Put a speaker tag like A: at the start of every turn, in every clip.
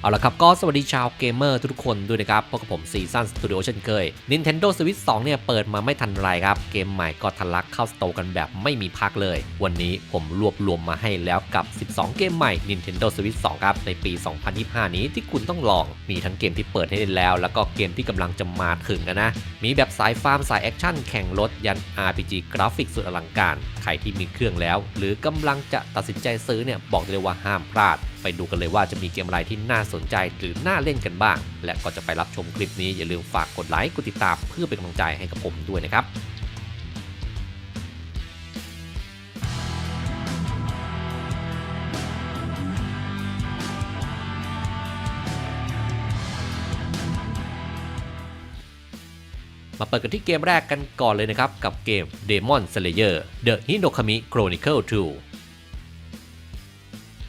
A: เอาละครับก็สวัสดีชาวเกมเมอร์ทุกคนด้วยนะครับพบกับผมซีซันสตูดิโอเช่นเคย Nintendo Switch 2 เนี่ยเปิดมาไม่ทันไรครับ เกมใหม่ก็ทะลักเข้าสโตร์กันแบบไม่มีพักเลย วันนี้ผมรวบรวมมาให้แล้วกับ 12 เกมใหม่ Nintendo Switch 2 ครับ ในปี 2025 นี้ที่คุณต้องลอง มีทั้งเกมที่เปิดให้เล่นแล้ว แล้วก็เกมที่กำลังจะมาถึงนะ มีแบบสายฟาร์มสายแอคชั่นแข่งรถยัน RPG กราฟิกสุดอลังการ ใครที่มีเครื่องแล้ว หรือกำลังจะตัดสินใจซื้อเนี่ยบอกเลยว่าห้ามพลาด ไปดูกันเลยว่าจะมีเกมอะไรที่น่าสนใจหรือน่าเล่นกันบ้าง และก่อนจะไปรับชมคลิปนี้อย่าลืมฝากกดไลค์กดติดตามเพื่อเป็นกำลังใจให้กับผมด้วยนะครับมาเปิดกันที่เกมแรกกันก่อนเลยนะครับ กับเกม Demon Slayer The Hinokami Chronicle 2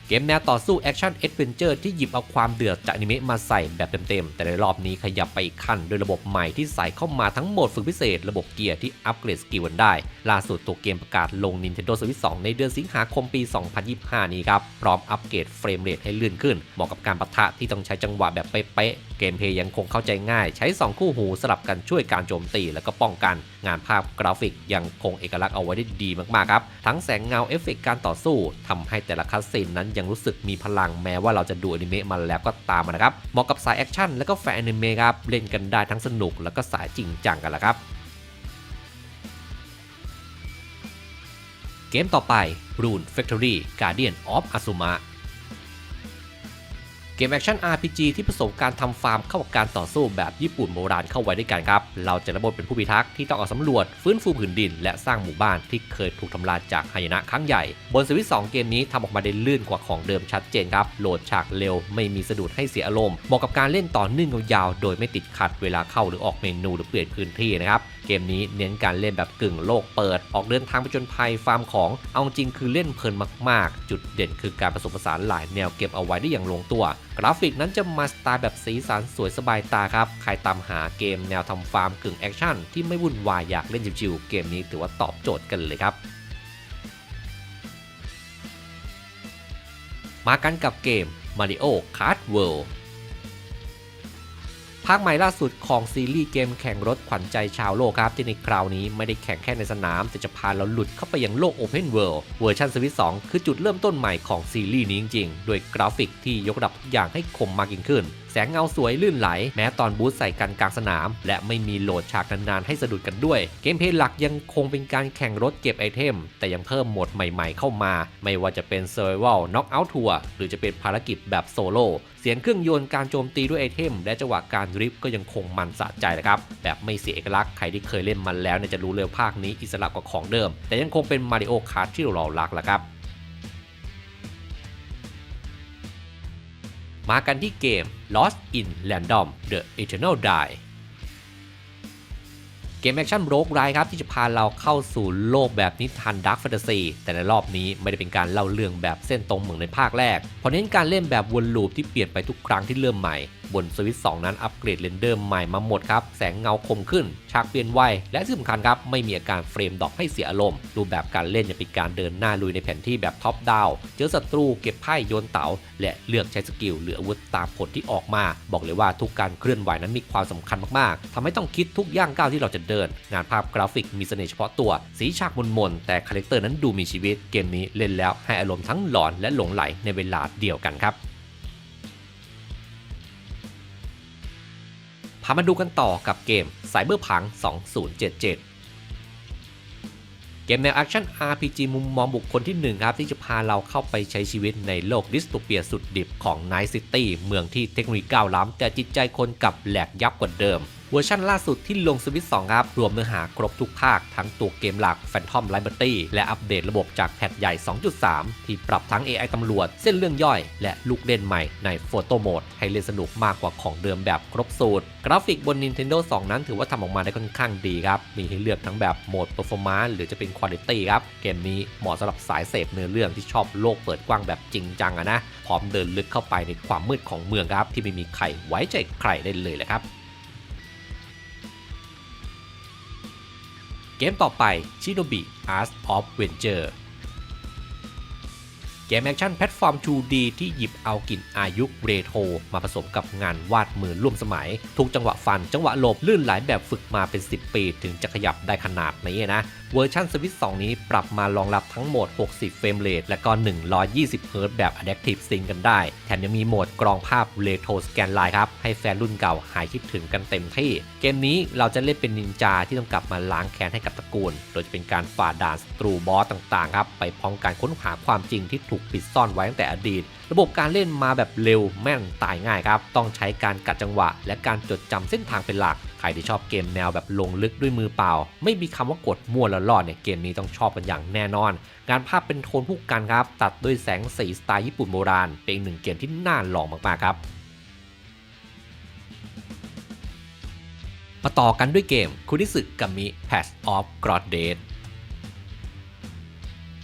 A: เกมแนวต่อสู้แอคชั่นเอดเวนเจอร์ที่หยิบเอาความเดือดจากอนิเมะมาใส่แบบเต็มๆ แต่ในรอบนี้ขยับไปอีกขั้นโดยระบบใหม่ที่ใส่เข้ามาทั้งโหมดฝึกพิเศษ ระบบเกียร์ที่อัปเกรดสกิลกันได้ ล่าสุดตัวเกมประกาศลง Nintendo Switch 2 ในเดือนสิงหาคมปี 2025 นี้ครับ พร้อมอัปเกรดเฟรมเรทให้เลื่อนขึ้น เหมาะกับการปะทะที่ต้องใช้จังหวะแบบเป๊ะๆ เกมเพย์ยังคงเข้าใจง่าย ใช้ 2 คู่หูสลับกันช่วยการโจมตีแล้วก็ป้องกัน งานภาพกราฟิกยังคงเอกลักษณ์เอาไว้ได้ดีมากๆครับ ทั้งแสงเงาเอฟเฟกต์การต่อสู้ทำให้แต่ละคัสซีนนั้นยังรู้สึกมีพลังแม้ว่าเราจะดูอนิเมะมาแล้วก็ตามนะครับเหมาะกับสายแอคชั่นและก็แฟนอนิเมะครับเล่นกันได้ทั้งสนุกแล้วก็สายจริงจังกันละครับ เกมต่อไป Rune Factory Guardian of Azuma เกมแอคชั่น RPG ที่ผสมการทำฟาร์มเข้ากับการต่อสู้แบบญี่ปุ่นโบราณเข้าไว้ด้วยกันครับ เราจะระบบเป็นผู้พิทักษ์ที่ต้องออกสำรวจฟื้นฟูผืนดิน และสร้างหมู่บ้านที่เคยถูกทำลายจากหายนะครั้งใหญ่ บนสวิต2เกมนี้ทำออกมาได้ลื่นกว่าของเดิมชัดเจนครับ โหลดฉากเร็วไม่มีสะดุดให้เสียอารมณ์เหมาะกับการเล่นต่อเนื่องยาวๆโดยไม่ติดขัดเวลาเข้าหรือออกเมนูหรือเปลี่ยนพื้นที่นะครับเกมนี้เน้นการเล่นแบบกึ่งโลกเปิด ออกเดินทางไปจนภัยฟาร์มของ เอาจริงคือเล่นเพลินมาก ๆ จุดเด่นคือการผสมผสานหลายแนวเก็บเอาไว้ได้อย่างลงตัว กราฟิกนั้นจะมาสไตล์แบบสีสันสวยสบายตาครับ ใครตามหาเกมแนวทำฟาร์มกึ่งแอคชั่นที่ไม่วุ่นวายอยากเล่นชิวๆเกมนี้ถือว่าตอบโจทย์กันเลยครับมากันกับเกม Mario Kart World ภาคใหม่ล่าสุดของซีรีส์เกมแข่งรถขวัญใจชาวโลกครับ ที่ในคราวนี้ไม่ได้แข่งแค่ในสนาม แต่จะพาเราหลุดเข้าไปยังโลก Open World เวอร์ชันสวิต2คือจุดเริ่มต้นใหม่ของซีรีส์นี้จริงๆ โดยกราฟิกที่ยกระดับทุกอย่างให้คมมากยิ่งขึ้นแสงเงาสวยลื่นไหล แม้ตอนบูสใส่กันกลางสนาม และไม่มีโหลดฉากนานๆให้สะดุดกันด้วย เกมเพลย์หลักยังคงเป็นการแข่งรถเก็บไอเทม แต่ยังเพิ่มโหมดใหม่ๆเข้ามา ไม่ว่าจะเป็น Survival Knockout Tour หรือจะเป็นภารกิจแบบโซโล่เสียงเครื่องยนต์การโจมตีด้วยไอเทม และจังหวะการดริฟก็ยังคงมันสะใจนะครับ แบบไม่เสียเอกลักษณ์ใครที่เคยเล่นมันแล้วเนี่ยจะรู้เลยภาคนี้อิสระกว่าของเดิม แต่ยังคงเป็นมาริโอคาร์ที่เรารักละครับมากันที่เกม Lost in Random The Eternal Die เกมแอคชั่นโรกไรครับที่จะพาเราเข้าสู่โลกแบบนิทานดาร์กแฟนตาซีแต่ในรอบนี้ไม่ได้เป็นการเล่าเรื่องแบบเส้นตรงเหมือนในภาคแรกเพราะเน้นการเล่นแบบวนลูปที่เปลี่ยนไปทุกครั้งที่เริ่มใหม่ บนสวิต2นั้นอัปเกรดเรนเดอร์ใหม่มาหมดครับ แสงเงาคมขึ้น ฉากเปลี่ยนไว และที่สำคัญครับ ไม่มีอาการเฟรมดรอปให้เสียอารมณ์ รูปแบบการเล่นจะเป็นการเดินหน้าลุยในแผนที่แบบท็อปดาวเจอศัตรูเก็บไพ่โยนเต๋าและเลือกใช้สกิลหรืออาวุธตามผลที่ออกมา บอกเลยว่าทุกการเคลื่อนไหวนั้นมีความสำคัญมากๆทำให้ต้องคิดทุกย่างก้าวที่เราจะเดิน งานภาพกราฟิกมีเสน่ห์เฉพาะตัว สีฉากมนๆแต่คาแรคเตอร์นั้นดูมีชีวิต เกมนี้เล่นแล้วให้อารมณ์ทั้งหลอนและหลงไหลในเวลาเดียวกันครับามาดูกันต่อกับเกม Cyberpunk 2077 เกมแนวแอคชั่น RPG มุมมองบุคคลที่ 1 ครับ ที่จะพาเราเข้าไปใช้ชีวิตในโลกดิสโทเปียสุดดิบของ Night City เมืองที่เทคโนโลยีก้าวล้ำแต่จิตใจคนกลับแหลกยับกว่าเดิม เวอร์ชันล่าสุดที่ลงสวิต2ครับ รวมเนื้อหาครบทุกภาค ทั้งตัวเกมหลัก Phantom Liberty และอัปเดตระบบจากแพทใหญ่ 2.3 ที่ปรับทั้ง AI ตำรวจ เส้นเรื่องย่อย และลูกเล่นใหม่ในโฟโต้โหมดให้เล่นสนุกมากกว่าของเดิมแบบครบสูตร กราฟิกบน Nintendo 2 นั้นถือว่าทำออกมาได้ค่อนข้างดีครับ มีให้เลือกทั้งแบบโหมด Performance หรือจะเป็น Quality ครับ เกมนี้เหมาะสำหรับสายเสพเนื้อเรื่องที่ชอบโลกเปิดกว้างแบบจริงจังอะนะ พร้อมเดินลึกเข้าไปในความมืดของเมืองครับที่ไม่มีใครไว้ใจใครได้เลยแหละครับ เกมต่อไป Shinobi Art of Venture เกมแอคชั่นแพลตฟอร์ม 2D ที่หยิบเอากลิ่นอายุเรโทรมาผสมกับงานวาดมือร่วมสมัย ทุกจังหวะฟัน จังหวะหลบลื่นไหลแบบฝึกมาเป็น 10 ปีถึงจะขยับได้ขนาดนี้นะ เวอร์ชันสวิต2นี้ปรับมารองรับทั้งโหมด 60 เฟรมเรทและก็ 120 เฮิรตแบบ Adaptive Sync กันได้ แถมยังมีโหมดกรองภาพ Retro Scan Line ครับให้แฟนรุ่นเก่าหายคิดถึงกันเต็มที่ เกมนี้เราจะเล่นเป็นนินจาที่ต้องกลับมาล้างแค้นให้กับตระกูล โดยจะเป็นการฝ่าด่านสตรูบอสต่างๆครับไปพร้อมการค้นหาความจริงที่ถูกปิดซ่อนไว้ตั้งแต่อดีต ระบบการเล่นมาแบบเร็วแม่นตายง่ายครับ ต้องใช้การกัดจังหวะ และการจดจำเส้นทางเป็นหลัก ใครที่ชอบเกมแนวแบบลงลึกด้วยมือเปล่า ไม่มีคำว่ากดมั่วแล้วรอดเนี่ยเกมนี้ต้องชอบกันอย่างแน่นอน งานภาพเป็นโทนผู้กันครับ ตัดด้วยแสงสีสไตล์ญี่ปุ่นโบราณ เป็นอีกหนึ่งเกมที่น่าลองมากๆครับมาต่อกันด้วยเกมคุนิสึกามิ Patch of God Dead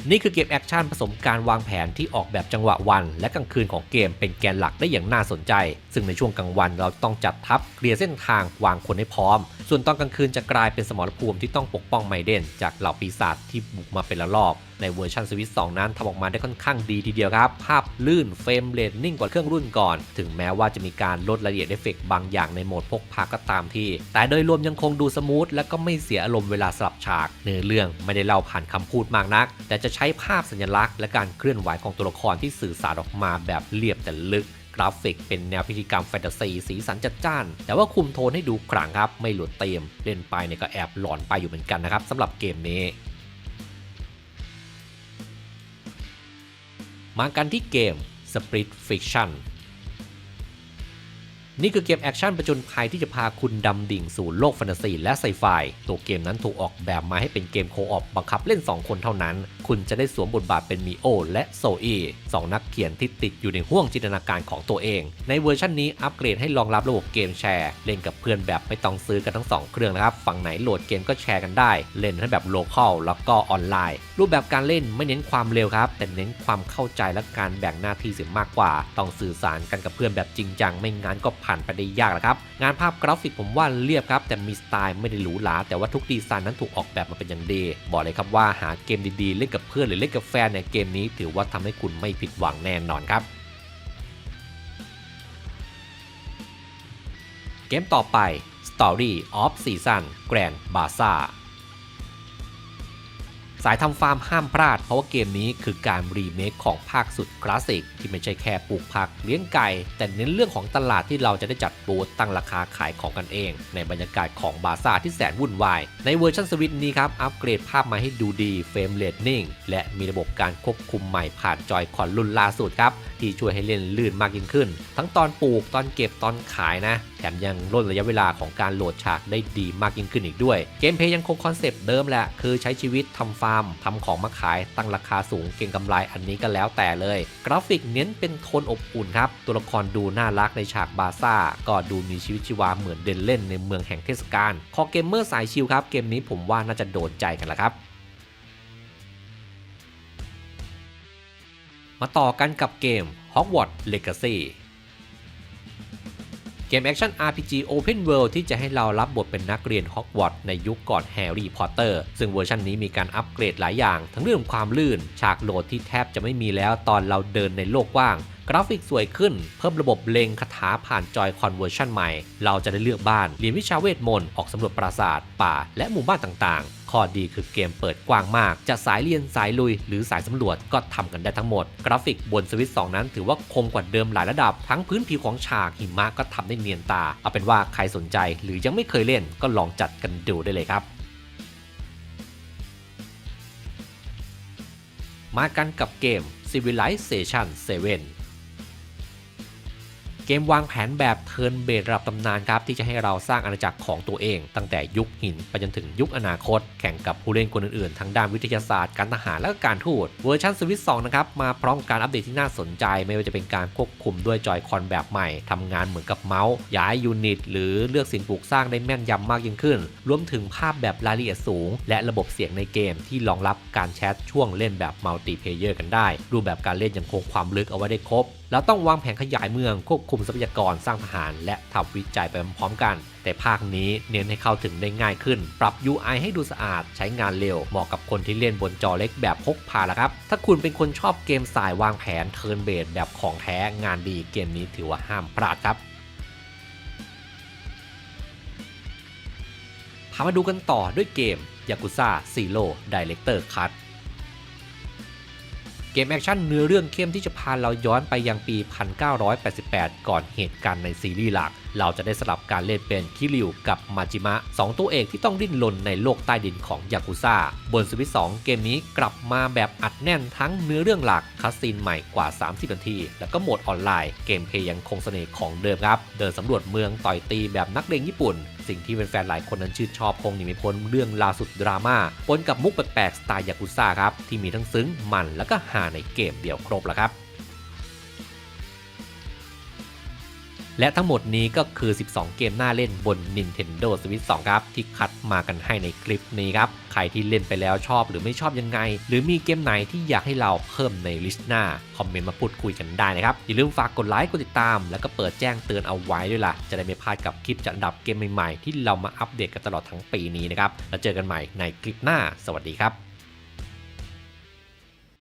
A: นี่คือเกมแอคชั่นผสมการวางแผนที่ออกแบบจังหวะวัน และกลางคืนของเกมเป็นแกนหลักได้อย่างน่าสนใจ ซึ่งในช่วงกลางวันเราต้องจัดทัพเคลียร์เส้นทางวางคนให้พร้อม ส่วนตอนกลางคืนจะกลายเป็นสมรภูมิที่ต้องปกป้องไมเดน จากเหล่าปีศาจที่บุกมาเป็นละลอบในเวอร์ชันสวิต2นั้นทำออกมาได้ค่อนข้างดีทีเดียวครับ ภาพลื่นเฟรมเรทนิ่งกว่าเครื่องรุ่นก่อน ถึงแม้ว่าจะมีการลดรายละเอียดเอฟเฟกบางอย่างในโหมดพกพาก็ตามที่ แต่โดยรวมยังคงดูสมูทและก็ไม่เสียอารมณ์เวลาสลับฉาก เนื้อเรื่องไม่ได้เล่าผ่านคำพูดมากนัก แต่จะใช้ภาพสัญลักษณ์ และการเคลื่อนไหวของตัวละครที่สื่อสารออกมาแบบเรียบแต่ลึก กราฟิกเป็นแนวพิธีกรรมแฟนตาซีสีสันจัดจ้าน แต่ว่าคุมโทนให้ดูขลังครับ ไม่หลุดเต็ม เล่นไปเนี่ยก็แอบหลอนไปอยู่เหมือนกันนะครับสำหรับเกมนี้มากันที่เกม Split Fiction นี่คือเกมแอคชั่นประจนภัยที่จะพาคุณดำดิ่งสู่โลกแฟนตาซีและไซไฟ ตัวเกมนั้นถูกออกแบบมาให้เป็นเกมโคออปบังคับเล่น 2 คนเท่านั้น คุณจะได้สวมบทบาทเป็นมีโอและโซอีสองนักเขียนที่ติดอยู่ในห้วงจินตนาการของตัวเอง ในเวอร์ชันนี้อัปเกรดให้รองรับระบบเกมแชร์ เล่นกับเพื่อนแบบไม่ต้องซื้อกันทั้ง 2 เครื่องนะครับ ฝั่งไหนโหลดเกมก็แชร์กันได้ เล่นทั้งแบบโลคอลแล้วก็ออนไลน์ รูปแบบการเล่นไม่เน้นความเร็วครับ แต่เน้นความเข้าใจและการแบ่งหน้าที่เสียมากกว่า ต้องสื่อสารกันกับเพื่อนแบบจริงจังไม่งั้นก็ผ่านไปได้ยากแหละครับ งานภาพกราฟิกผมว่าเรียบครับ แต่มีสไตล์ไม่ได้หรูหราแต่ว่าทุกดีไซน์นั้นถูกออกแบบมาเป็นอย่างดี บอกเลยครับว่าหาเกมดีๆ เล่นกับเพื่อนหรือเล่นกับแฟนในเกมนี้ ถือว่าทำให้คุณไม่ผิดหวังแน่นอนครับเกมต่อไป Story of Season Grand Bazaar สายทำฟาร์มห้ามพลาด เพราะว่าเกมนี้คือการรีเมคของภาคสุดคลาสสิกที่ไม่ใช่แค่ปลูกผักเลี้ยงไก่ แต่เน้นเรื่องของตลาดที่เราจะได้จัดบูธตั้งราคาขายของกันเอง ในบรรยากาศของบาซ่าที่แสนวุ่นวาย ในเวอร์ชันสวิตนี้ครับ อัปเกรดภาพมาให้ดูดีเฟรมเรทนิ่ง และมีระบบการควบคุมใหม่ผ่านจอยคอนรุ่นล่าสุดครับ ที่ช่วยให้เล่นลื่นมากยิ่งขึ้น ทั้งตอนปลูกตอนเก็บตอนขายนะแถมยังลดระยะเวลาของการโหลดฉากได้ดีมากยิ่งขึ้นอีกด้วย เกมเพย์ยังคงคอนเซปต์เดิมแหละ คือใช้ชีวิตทำฟาร์มทำของมาขายตั้งราคาสูงเก่งกำไรอันนี้ก็แล้วแต่เลย กราฟิกเน้นเป็นโทนอบอุ่นครับ ตัวละครดูน่ารักในฉากบาซ่า ก็ดูมีชีวิตชีวาเหมือนเดินเล่นในเมืองแห่งเทศกาลคอเกมเมอร์สายชิลครับ เกมนี้ผมว่าน่าจะโดนใจกันละครับมาต่อกันกับเกม Hogwarts Legacy เกมแอคชั่น RPG Open World ที่จะให้เรารับบทเป็นนักเรียนฮอกวอตส์ในยุคก่อนแฮร์รี่พอตเตอร์ซึ่งเวอร์ชันนี้มีการอัปเกรดหลายอย่าง ทั้งเรื่องความลื่น ฉากโหลดที่แทบจะไม่มีแล้วตอนเราเดินในโลกกว้าง กราฟิกสวยขึ้น เพิ่มระบบเลงคาถาผ่านจอยคอนเวอร์ชันใหม่ เราจะได้เลือกบ้านเรียนวิชาเวทมนต์ออกสำรวจปราสาทป่า และหมู่บ้านต่างๆ ข้อดีคือเกมเปิดกว้างมาก จะสายเรียนสายลุย หรือสายสำรวจก็ทำกันได้ทั้งหมด กราฟิกบนสวิต2นั้น ถือว่าคมกว่าเดิมหลายระดับ ทั้งพื้นผิวของฉากหิมะก็ทำได้เนียนตา เอาเป็นว่าใครสนใจหรือยังไม่เคยเล่นก็ลองจัดกันดูได้เลยครับมากันกับเกม Civilization 7 เกมวางแผนแบบเทิร์นเบสระดับตำนานครับที่จะให้เราสร้างอาณาจักรของตัวเอง ตั้งแต่ยุคหินไปจนถึงยุคอนาคต แข่งกับผู้เล่นคนอื่นๆทั้งด้านวิทยาศาสตร์การทหารและการทูตเวอร์ชันสวิต2นะครับมาพร้อมการอัปเดตที่น่าสนใจ ไม่ว่าจะเป็นการควบคุมด้วยจอยคอนแบบใหม่ทำงานเหมือนกับเมาส์ย้ายยูนิตหรือเลือกสิ่งปลูกสร้างได้แม่นยำมากยิ่งขึ้น รวมถึงภาพแบบรายละเอียดสูง และระบบเสียงในเกมที่รองรับการแชทช่วงเล่นแบบมัลติเพลเยอร์กันได้ รูปแบบการเล่นยังคงความลึกเอาไว้ได้ครบเราต้องวางแผนขยายเมืองควบคุมทรัพยากรสร้างทหาร และทำวิจัยไปพร้อมๆกัน แต่ภาคนี้เน้นให้เข้าถึงได้ง่ายขึ้น ปรับ UI ให้ดูสะอาด ใช้งานเร็ว เหมาะกับคนที่เล่นบนจอเล็กแบบพกพาแล้วครับ ถ้าคุณเป็นคนชอบเกมสายวางแผนเทิร์นเบสแบบของแท้งานดีเกมนี้ถือว่าห้ามพลาดครับพามาดูกันต่อด้วยเกม Yakuza Zero Director Cut เเกมแอคชั่นเนื้อเรื่องเข้มที่จะพาเราย้อนไปยังปี 1988 ก่อนเหตุการณ์ในซีรีส์หลัก เราจะได้สลับการเล่นเป็นคิริวกับมาจิมะสองตัวเอกที่ต้องดิ้นรนในโลกใต้ดินของยากุซ่า บนสวิต2เกมนี้กลับมาแบบอัดแน่นทั้งเนื้อเรื่องหลักคัสซีนใหม่กว่า 30 นาที แล้วก็โหมดออนไลน์เกมเพย์ยังคงเสน่ห์ของเดิมครับ เดินสำรวจเมืองต่อยตีแบบนักเลงญี่ปุ่น สิ่งที่แฟนๆหลายคนนั้นชื่นชอบคงหนีไม่พ้นเรื่องราสุดดราม่าปนกับมุกแปลกๆสไตล์ยากุซ่าครับที่มีทั้งซึ้งมันแล้วก็ฮาในเกมเดียวครบแล้วครับ และทั้งหมดนี้ก็คือ 12 เกมน่าเล่นบน Nintendo Switch 2 ครับ ที่คัดมากันให้ในคลิปนี้ครับ ใครที่เล่นไปแล้วชอบหรือไม่ชอบยังไง หรือมีเกมไหนที่อยากให้เราเพิ่มในลิสต์หน้า คอมเมนต์มาพูดคุยกันได้นะครับ อย่าลืมฝากกดไลค์กดติดตาม แล้วก็เปิดแจ้งเตือนเอาไว้ด้วยล่ะ จะได้ไม่พลาดกับคลิปจัดอันดับเกมใหม่ๆ ที่เรามาอัปเดตกันตลอดทั้งปีนี้นะครับแล้วเจอกันใหม่ในคลิปหน้า สวัสดีครับ